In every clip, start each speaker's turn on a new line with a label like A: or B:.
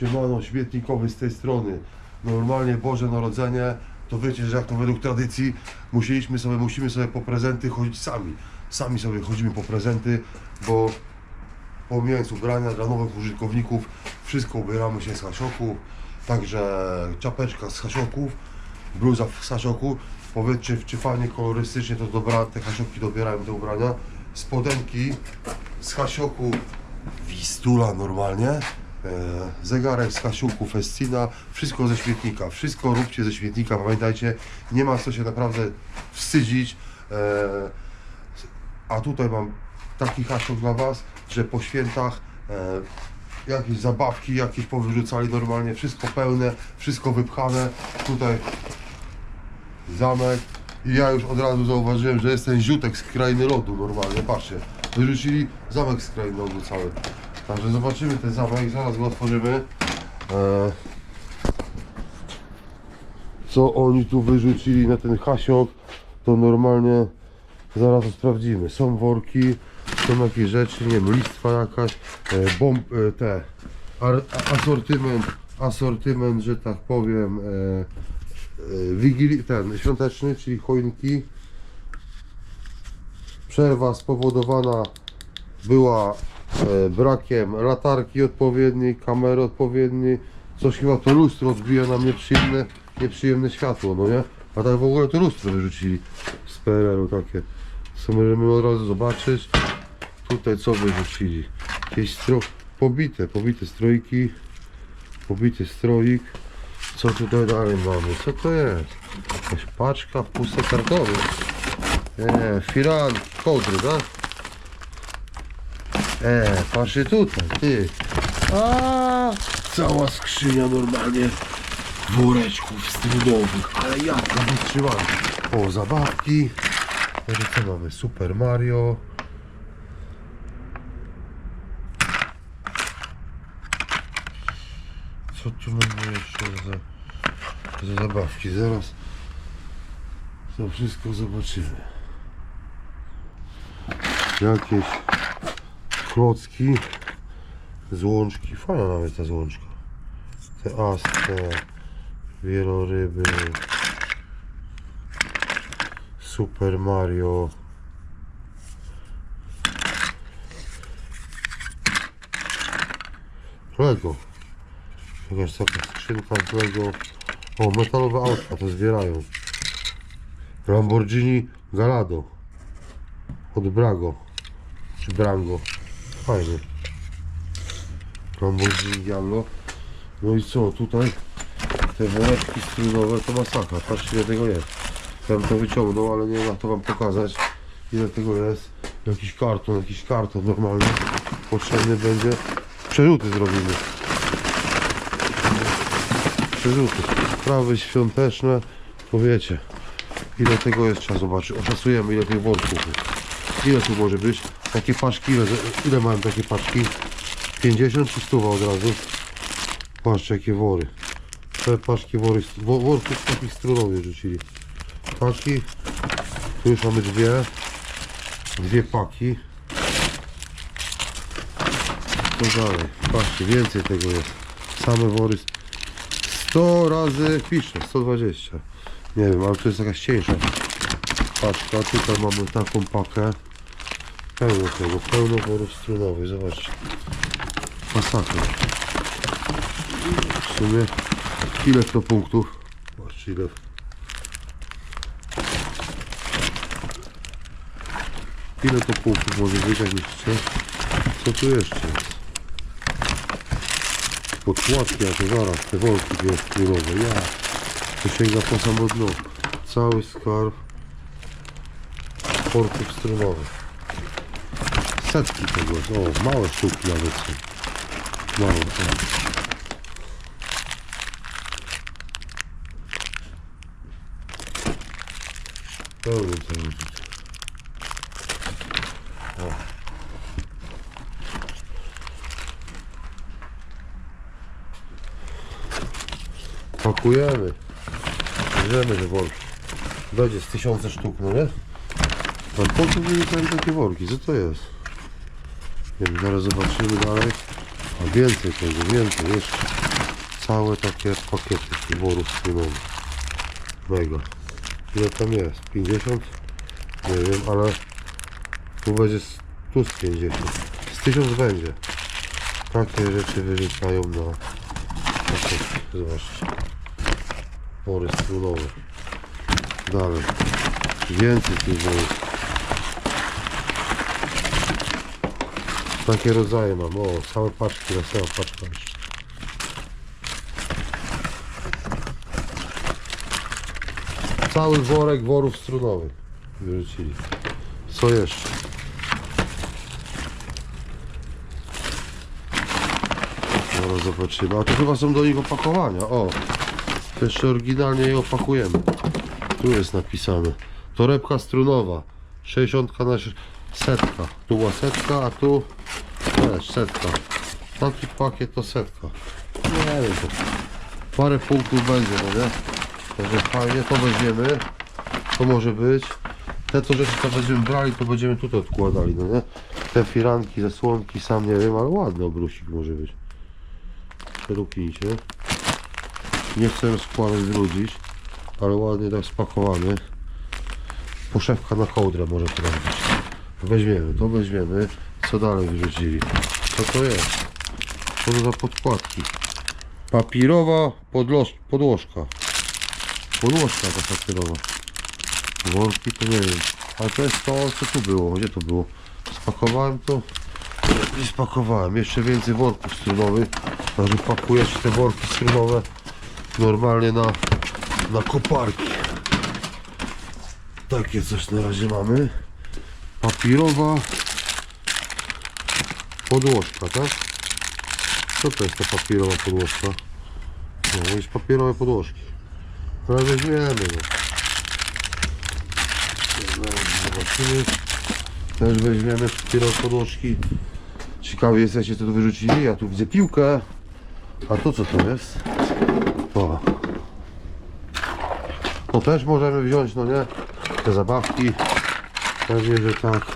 A: Siemano, śmietnikowy z tej strony. Normalnie Boże Narodzenie, to wiecie, że jak to według tradycji, musieliśmy sobie, musimy sobie po prezenty chodzić sami. Sami sobie chodzimy po prezenty, bo pomijając ubrania dla nowych użytkowników, wszystko ubieramy się z hasioków, także czapeczka z hasioków, bluza z hasioku, powiedzcie, czy fajnie kolorystycznie to dobra, te hasioki dobierają te ubrania, spodenki z hasioku. Wistula normalnie, zegarek z hasioku Festina, wszystko ze śmietnika, wszystko róbcie ze śmietnika, pamiętajcie, nie ma co się naprawdę wstydzić, e, a tutaj mam taki hasiok dla Was, że po świętach e, jakieś zabawki, jakieś powyrzucali normalnie, wszystko pełne, wszystko wypchane. Tutaj zamek i ja już od razu zauważyłem, że jest ten ziutek z krainy lodu normalnie, patrzcie. Wyrzucili zamek z krainy lodu cały. Także zobaczymy ten zamek, zaraz go otworzymy. E, co oni tu wyrzucili na ten hasiok, to normalnie zaraz to sprawdzimy. Są worki, są jakieś rzeczy, nie wiem, listwa jakaś, e, bomb, e, te, ar, asortyment, asortyment, że tak powiem, e, e, wigili, ten, świąteczny, czyli choinki. Przerwa spowodowana była brakiem latarki odpowiedniej, kamery odpowiedniej, coś chyba to lustro odbija nam nieprzyjemne, nieprzyjemne światło, no nie? A tak w ogóle to lustro wyrzucili z PRL-u takie. Co możemy od razu zobaczyć. Tutaj co wyrzucili? Jakieś stro... pobite, pobite strojki, pobity stroik. Co tutaj dalej mamy? Co to jest? Jakaś paczka, puste kartony. Nie, firan, kołdry, tak? E, patrzcie tutaj, ty. A, cała skrzynia normalnie woreczków strunowych, ale jaka wytrzymana. O, zabawki. Co mamy? Super Mario. Co tu mamy jeszcze za, za zabawki? Zaraz to wszystko zobaczymy. Jakieś klocki, złączki. Fajna nawet ta złączka. Te aste, wieloryby. Super Mario. Lego. Jakaś taka skrzynka z Lego. O, metalowe autka to zbierają. Lamborghini Galado. Od Brago. Czy Brango. Fajnie. Lamborghini Gallo. No i co, tutaj te woreczki strunowe to masakra. Patrzcie ile tego jest. Ja to wyciągnął, ale nie ma to wam pokazać ile tego jest. Jakiś karton, jakiś karton normalny. Potrzebny będzie. Przerzuty zrobimy. Przerzuty. Sprawy świąteczne. To wiecie. Ile tego jest trzeba zobaczyć. Oszacujemy ile tych worków. Ile tu może być? Takie paczki, ile, mają takie paczki? 50 czy 100 od razu? Patrzcie jakie wory. Te paczki wory, wo- worków takich strunowych rzucili. Paki. Tu już mamy dwie. Dwie paki. Co dalej? Patrzcie, więcej tego jest. Same wory. 100 razy pisze, 120. Nie wiem, ale to jest jakaś cieńsza paczka. Tutaj mamy taką pakę. Pełno tego, pełno worów strunowych. Zobaczcie. Masakra. W sumie ile to punktów? Zobaczcie ile. Ile to punktów może być, jak myślicie? Co tu jeszcze jest? Podkładki, a to zaraz, te worki dwie strunowe. Ja. To sięga po samo dno. Cały skarb worków strunowych. Setki tego jest. O, małe sztuki nawet są. Małe, tak. Pełno tego tutaj. O. Pakujemy. Bierzemy te worki. Będzie z tysiące sztuk, no nie? A po co wynikają takie worki? Co to jest? Nie wiem, zaraz zobaczymy dalej. A więcej tego, więcej jeszcze. całe takie pakiety worów strunowych. Mega. Ile tam jest? 50? Nie wiem, ale tu będzie tu z 50. Z 1000 będzie. Takie rzeczy wyrzucają na pakiety. Zobaczcie. Wory strunowe. Dalej. Więcej tych. Takie rodzaje mam. O, całe paczki, na cała paczka jeszcze. Cały worek worów strunowych wyrzucili. Co jeszcze? Zaraz zobaczymy. A to chyba są do nich opakowania. O, to jeszcze oryginalnie je opakujemy. Tu jest napisane. Torebka strunowa. 60 na setka. Tu była setka, a tu też setka. Taki pakiet to setka. Nie wiem, to parę punktów będzie, no nie? Także fajnie, to weźmiemy. To może być. Te to rzeczy, co będziemy brali, to będziemy tutaj odkładali, no nie? Te firanki, zasłonki, sam nie wiem, ale ładny obrusik może być. Przeluknijcie. Nie chcę rozkładać, brudzić, ale ładnie tak spakowany. Poszewka na kołdrę może to być. Weźmiemy, to weźmiemy. Co dalej wyrzucili? Co to jest? Co to za podkładki? Papirowa podłożka. Podłożka ta papierowa. Worki to nie wiem. Ale to jest to, co tu było. Gdzie to było? Spakowałem to. I spakowałem. Jeszcze więcej worków strunowych. Także pakujesz te worki strunowe normalnie na, na koparki. Takie coś na razie mamy. Papirowa podłożka, tak? Co to jest ta papierowa podłożka? No, jest papierowe podłożki. Ale weźmiemy, no. Zaraz Zobaczymy. Też weźmiemy papierowe podłożki. Ciekawi jesteście, co tu wyrzucili. Ja tu widzę piłkę. A to co to jest? O. To też możemy wziąć, no nie? Te zabawki. Pewnie, że tak.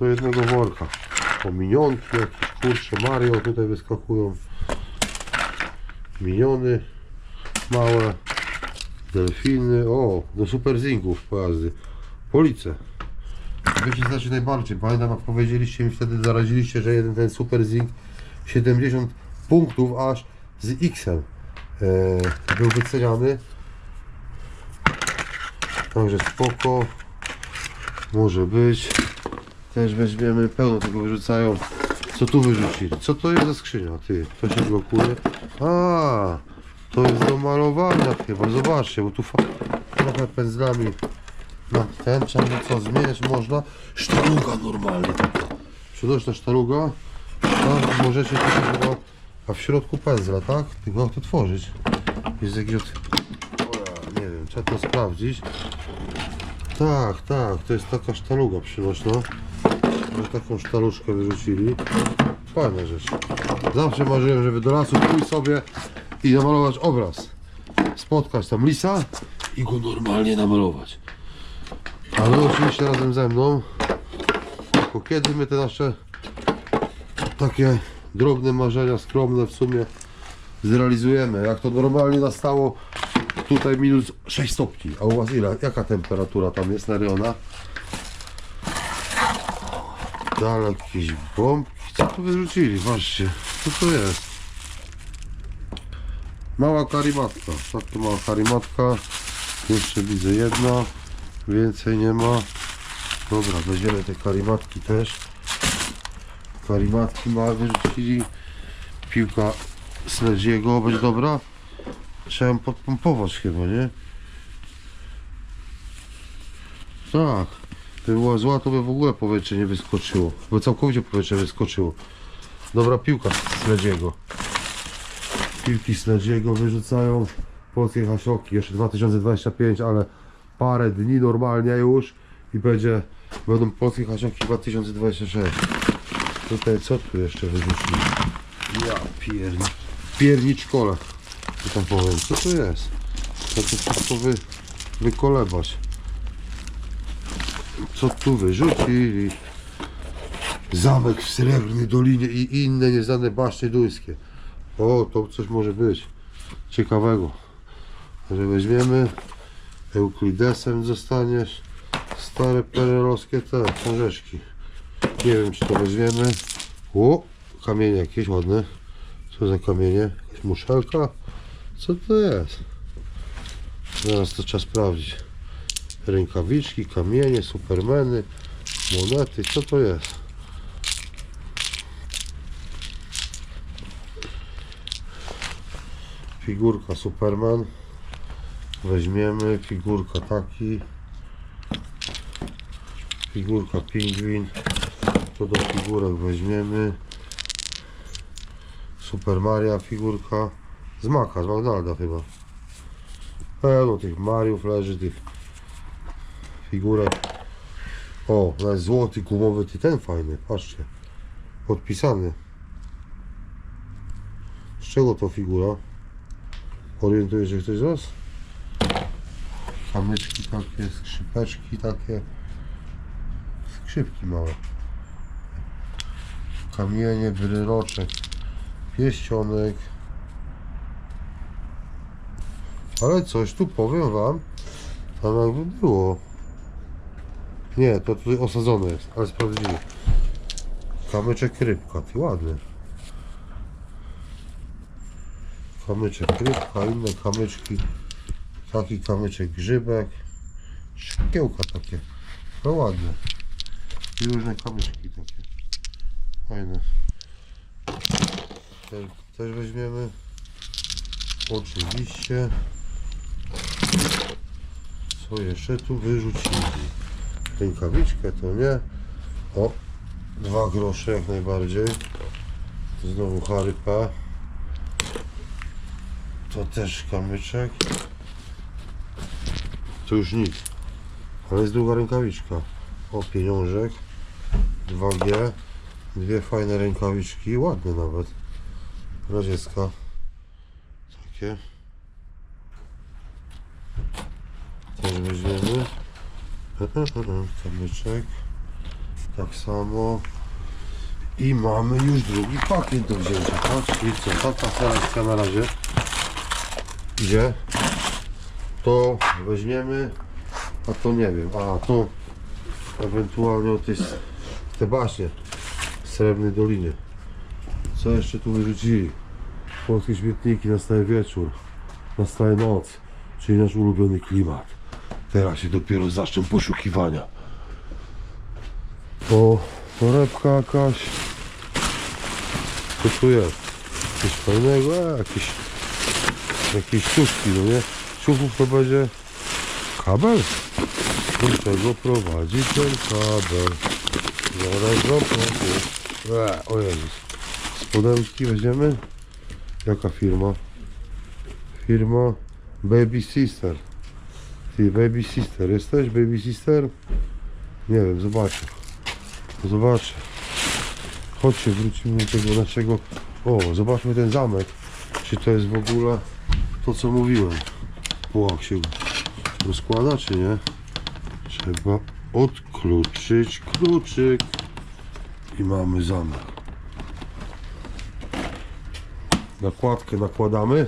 A: Do jednego worka. O minionki jakieś, kurcze, Mario tutaj wyskakują. Miniony małe. Delfiny. O, do super zingów pojazdy. Police. Wiecie znaczy najbardziej? Pamiętam jak powiedzieliście mi wtedy, zaraziliście, że jeden ten super zing 70 punktów aż z X-em e, był wyceniany. Także spoko. Może być. Też weźmiemy, pełno tego wyrzucają. Co tu wyrzucili? Co to jest za skrzynia? Ty, to się blokuje. A, to jest do malowania chyba. Zobaczcie, bo tu trochę pędzlami na ten trzeba co zmieniać można. Sztaluga normalnie taka. Przedoczna sztaluga. Tak, możecie chyba, a w środku pędzla, tak? Tylko jak to tworzyć? Jest jakiś od... Nie wiem, trzeba to sprawdzić. Tak, tak, to jest taka sztaluga przynośna. Że taką sztaluszkę wyrzucili. Fajna rzecz. Zawsze marzyłem, żeby do lasu pójść sobie i namalować obraz. Spotkać tam lisa i go normalnie namalować. Ale oczywiście razem ze mną. Kiedy my te nasze takie drobne marzenia, skromne w sumie zrealizujemy. Jak to normalnie nastało tutaj minus 6 stopni. A u was ile? Jaka temperatura tam jest na Ryona? Dalej jakieś bombki. Co tu wyrzucili? Patrzcie. Co to jest? Mała karimatka. Taka mała karimatka. Jeszcze widzę jedna. Więcej nie ma. Dobra, weźmiemy te karimatki też. Karimatki małe wyrzucili. Piłka Sledziego będzie dobra. Trzeba ją podpompować chyba, nie? Tak. Gdyby była zła, to by w ogóle powietrze nie wyskoczyło. Bo całkowicie powietrze wyskoczyło. Dobra piłka Sledziego. Piłki Sledziego wyrzucają polskie hasioki. Jeszcze 2025, ale parę dni normalnie już i będzie, będą polskie hasioki 2026. Tutaj co tu jeszcze wyrzucili? Ja pierni... Pierniczkole. Co tam powiem? Co to jest? To to wszystko wy... wykolebać. Co tu wyrzucili? Zamek w Srebrnej Dolinie i inne nieznane baszty duńskie. O, to coś może być. ciekawego. Że weźmiemy, Euklidesem zostaniesz, stare perelowskie te książeczki. Nie wiem czy to weźmiemy. O, kamienie jakieś ładne. Co za kamienie? Jakaś muszelka? Co to jest? Zaraz to trzeba sprawdzić. Rękawiczki, kamienie, supermeny, monety, co to jest? Figurka Superman. Weźmiemy, figurka taki. Figurka pingwin. To do figurek weźmiemy. Super Maria figurka. Z Maka, z McDonalda chyba. Pełno tych Mariów leży, tych figurek. O, nawet złoty gumowy, ty ten fajny, patrzcie. Podpisany. Z czego to figura? Orientuje się ktoś z Was? Kamyczki takie, skrzypeczki takie. Skrzypki małe. Kamienie, bryloczek, pieścionek. Ale coś tu powiem Wam, tam jakby było. Nie, to tutaj osadzone jest, ale sprawdzimy. Kamyczek rybka, ty ładny. Kamyczek rybka, inne kamyczki. Taki kamyczek grzybek. Szkiełka takie. No ładne. I różne kamyczki takie. Fajne. Też, też weźmiemy. Oczywiście. Co jeszcze tu wyrzucili? Rękawiczkę to nie. O, dwa grosze jak najbardziej. Znowu Harry P. To też kamyczek. To już nic. Ale jest druga rękawiczka. O, pieniążek. 2G. Dwie fajne rękawiczki. Ładne nawet. Radziecka. Takie. Też weźmiemy. Kamyczek. Tak samo. I mamy już drugi pakiet do wzięcia. Tak? Czyli co? Taka selekcja na razie. Gdzie? To weźmiemy. A to nie wiem. A to ewentualnie o tej, te baśnie z Srebrnej Doliny. Co jeszcze tu wyrzucili? Polskie śmietniki na wieczór, na stałe noc, czyli nasz ulubiony klimat. Teraz się dopiero zaczną poszukiwania. O, torebka jakaś. Co tu jest? Coś fajnego? A, jakieś, jakieś ciuszki, no nie? Ciuchów to będzie kabel? Do czego prowadzi ten kabel? Zaraz powiem. E, O Jezus. Spodenki weźmiemy? Jaka firma? Firma Baby Sister. Ty, Baby Sister, jesteś Baby Sister? Nie wiem, zobaczę. Zobaczę. Chodźcie, wrócimy do tego naszego... O, zobaczmy ten zamek. Czy to jest w ogóle to, co mówiłem. O, jak się rozkłada, czy nie? Trzeba odkluczyć kluczyk. I mamy zamek. Nakładkę nakładamy.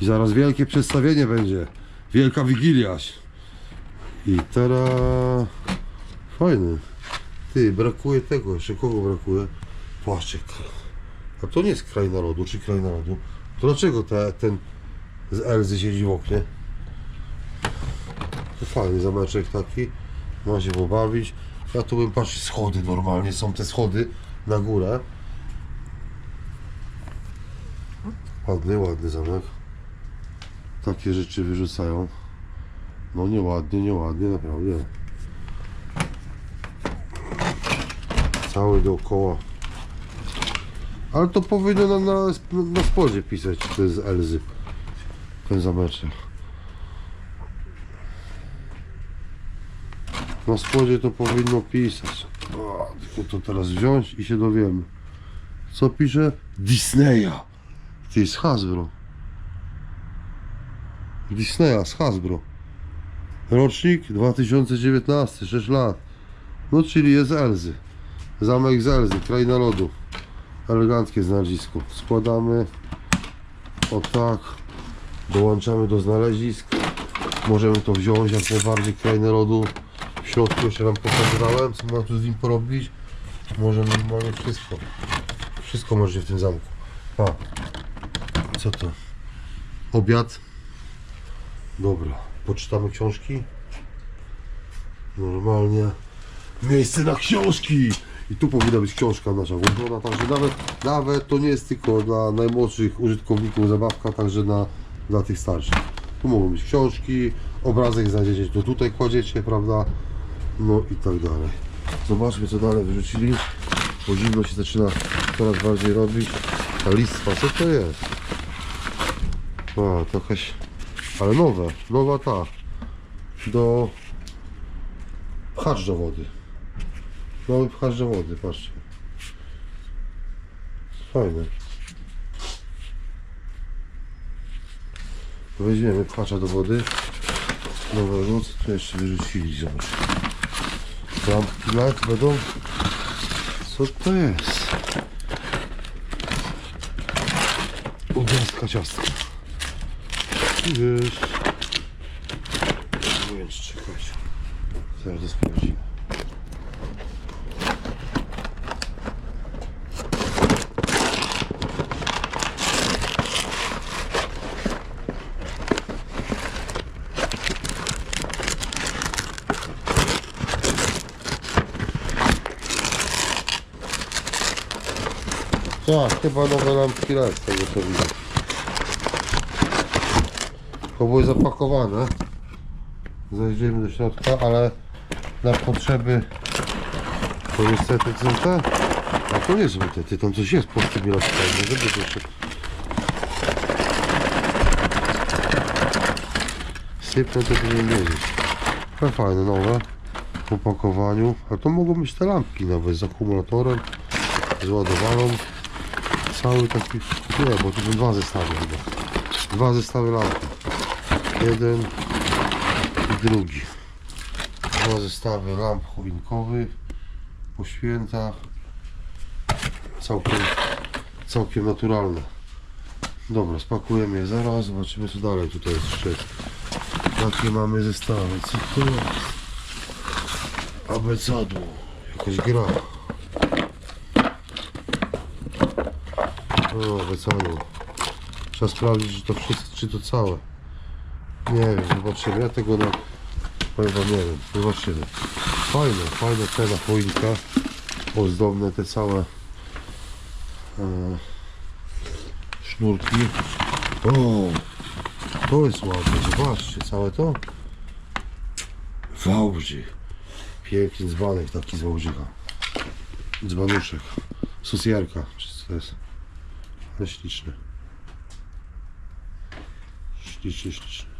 A: I zaraz wielkie przedstawienie będzie. Wielka Wigilia. I teraz... Fajny. Ty, brakuje tego jeszcze. Kogo brakuje? Płaszczyk. A to nie jest kraj narodu, czy kraj narodu. To dlaczego te, ten z Elzy siedzi w oknie? To fajny zameczek taki. Ma się pobawić. Ja tu bym patrzył schody normalnie. Są te schody na górę. Ładny, ładny zamek. Takie rzeczy wyrzucają. No nieładnie, nieładnie, naprawdę. Cały dookoła. Ale to powinno na, na, na spodzie pisać, to jest Elzy. Ten zameczek. Na spodzie to powinno pisać. O, tylko to teraz wziąć i się dowiemy. Co pisze? Disneya. Ty z Hasbro. Disneya z Hasbro. Rocznik 2019, 6 lat. No czyli jest Elzy. Zamek z Elzy, kraina lodu. Eleganckie znalezisko. Składamy. O tak. Dołączamy do znalezisk. Możemy to wziąć jak najbardziej krainę lodu. W środku jeszcze wam pokazywałem, co można tu z nim porobić. Może normalnie wszystko. Wszystko może w tym zamku. A. Co to? Obiad. Dobra. Poczytamy książki. Normalnie. Miejsce na książki! I tu powinna być książka nasza włączona, także nawet, nawet to nie jest tylko dla najmłodszych użytkowników zabawka, także na, dla tych starszych. Tu mogą być książki, obrazek znajdziecie, to tutaj kładziecie, prawda? No i tak dalej. Zobaczmy co dalej wyrzucili. Bo zimno się zaczyna coraz bardziej robić. Ta listwa, co to jest? A, to jakaś... Ale nowe, nowa ta. Do... Pchacz do wody. Mały pchacz do wody, patrzcie. Fajne. Weźmiemy pchacza do wody. Nowego, co tu jeszcze wyrzucili, zobacz. Lampki LED będą. Co to jest? Gwiazdka ciastka. Wiesz. Czy czekać. Zaraz to sprawdzimy. Tak, chyba nowe lampki LED, z tego co widzę. To były zapakowane. Zajdziemy do środka, ale na potrzeby to niestety są te. A to nie są te, ty tam coś jest pod tymi lampkami, żeby jeszcze... Sypnę to nie wiedzieć. Ale fajne, nowe. W opakowaniu. A to mogą być te lampki nawet z akumulatorem, z ładowaną. Cały taki, nie, bo tu są dwa zestawy chyba. Dwa zestawy lampy. Jeden i drugi. Dwa zestawy lamp choinkowych po świętach. Całkiem, całkiem naturalne. Dobra, spakujemy je zaraz, zobaczymy co dalej tutaj jest jeszcze. Jakie mamy zestawy, co to jest? Abecadło, jakaś gra. O, abecadło. Trzeba sprawdzić, czy to wszystko, czy to całe. Nie wiem, zobaczymy. Ja tego na... Powiem wam, nie wiem. Zobaczymy. Fajne, fajne te na choinkę. Ozdobne te całe e, sznurki. O, to jest ładne. Zobaczcie, całe to. Wałbrzych. Piękny dzbanek taki z Wałbrzycha. Dzbanuszek. Susjerka. Czy co to jest? Ale śliczny. Śliczny, śliczny.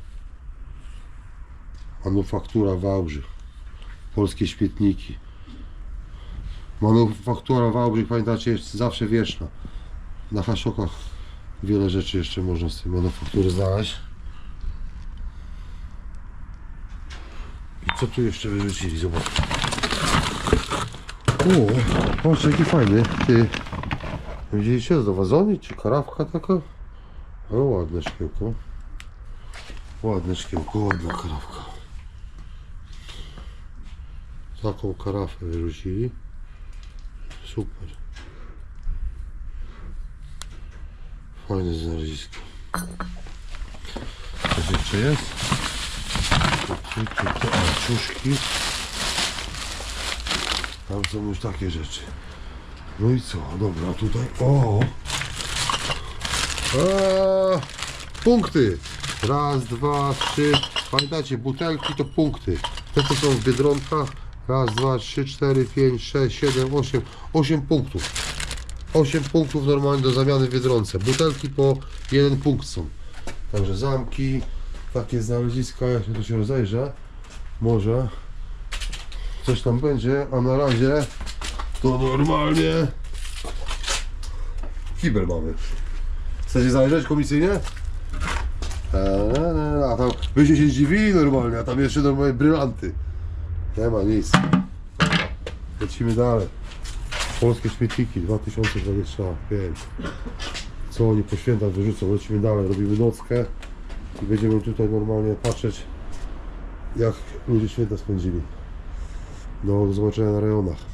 A: Manufaktura Wałbrzych. Polskie śmietniki. Manufaktura Wałbrzych, pamiętacie, jest zawsze wieczna. Na haszokach wiele rzeczy jeszcze można z tej manufaktury znaleźć. I co tu jeszcze wyrzucili? Zobacz. O, patrz jaki fajny. Ty. Widzieliście, z wazony czy karawka taka? O, ładne szkiełko. Ładne szkiełko, ładna karawka. Taką karafę wyrzucili. Super. Fajne znalezisko. Coś jeszcze jest? Tu. Tam są już takie rzeczy. No i co? Dobra, tutaj. O! Eee, punkty! Raz, dwa, trzy. Pamiętacie, butelki to punkty. Te co są w biedronkach. Raz, dwa, trzy, cztery, pięć, sześć, siedem, osiem. Osiem punktów. Osiem punktów normalnie do zamiany w biedronce. Butelki po jeden punkt są. Także zamki, takie znaleziska, jak się tu się rozejrzę, może coś tam będzie, a na razie to normalnie kibel mamy. Chcecie zajrzeć komisyjnie? Eee, A tam byście się zdziwili normalnie, a tam jeszcze normalnie brylanty. Nie ma nic. Lecimy dalej. Polskie śmietniki 2025. co oni po świętach wyrzucą. Lecimy dalej, robimy nockę i będziemy tutaj normalnie patrzeć, jak ludzie święta spędzili. No, do zobaczenia na rejonach.